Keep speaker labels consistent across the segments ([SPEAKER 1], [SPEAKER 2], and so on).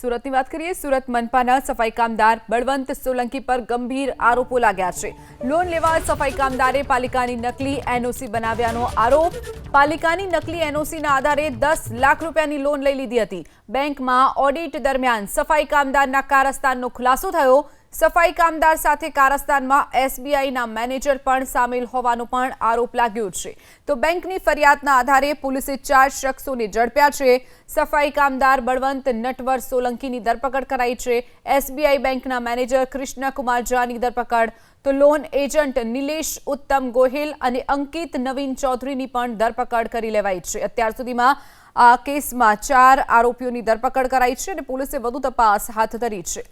[SPEAKER 1] સુરતની વાત કરીએ, સુરત મનપાના સફાઈ કામદાર બળવંત સોલંકી પર ગંભીર આરોપો લાગ્યા છે. લોન લેવા સફાઈ કામદારે પાલિકાની નકલી એનઓસી બનાવ્યાનો આરોપ. પાલિકાની નકલી એનઓસીના આધારે દસ લાખ રૂપિયાની લોન લઈ લીધી હતી. બેંકમાં ઓડિટ દરમિયાન સફાઈ કામદારના કારસ્તાનનો ખુલાસો થયો. સફાઈ કામદાર સાથે કારસ્તાનમાં એસબીઆઈના મેનેજર પણ સામેલ હોવાનો પણ આરોપ લાગ્યો છે. તો બેંકની ફરિયાદના આધારે પોલીસે ચાર શખ્સોને ઝડપ્યા છે. સફાઈ કામદાર બળવંત નટવર સોલંકીની ધરપકડ કરાઈ છે. એસબીઆઈ બેંકના મેનેજર કૃષ્ણકુમાર ઝાની ધરપકડ. તો લોન એજન્ટ નિલેશ ઉત્તમ ગોહિલ અને અંકિત નવીન ચૌધરીની પણ ધરપકડ કરી લેવાઈ છે. અત્યાર સુધીમાં આ કેસમાં ચાર આરોપીઓની ધરપકડ કરાઈ છે અને પોલીસે વધુ તપાસ હાથ ધરી છે.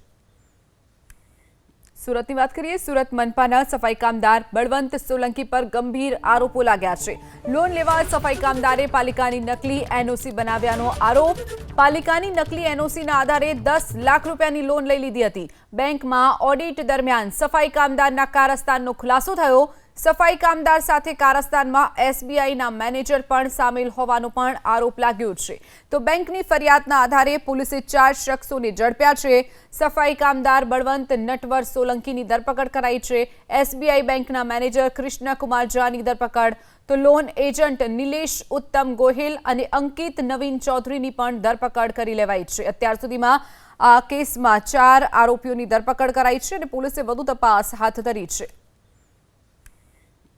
[SPEAKER 1] સુરતની વાત કરીએ, સુરત મનપાના સફાઈ કામદાર બળવંત સોલંકી પર ગંભીર આરોપો લાગ્યા છે. લોન લેવા સફાઈ કામદારે પાલિકાની નકલી એનઓસી બનાવ્યાનો આરોપ. પાલિકાની નકલી એનઓસીના આધારે દસ લાખ રૂપિયાની લોન લઈ લીધી હતી. બેંકમાં ઓડિટ દરમિયાન સફાઈ કામદારના કારસ્તાનનો ખુલાસો થયો. સફાઈ કામદાર સાથે કારસ્તાનમાં એસબીઆઈના મેનેજર પણ સામેલ હોવાનો પણ આરોપ લાગ્યો છે. તો બેંકની ફરિયાદના આધારે પોલીસે ચાર શખ્સોને ઝડપ્યા છે. સફાઈ કામદાર બળવંત નટવર સોલંકીની ધરપકડ કરાઈ છે. એસબીઆઈ બેંકના મેનેજર કૃષ્ણકુમાર ઝાની ધરપકડ. તો લોન એજન્ટ નિલેશ ઉત્તમ ગોહિલ અને અંકિત નવીન ચૌધરીની પણ ધરપકડ કરી લેવાઈ છે. અત્યાર સુધીમાં આ કેસમાં ચાર આરોપીઓની ધરપકડ કરાઈ છે અને પોલીસે વધુ તપાસ હાથ ધરી છે.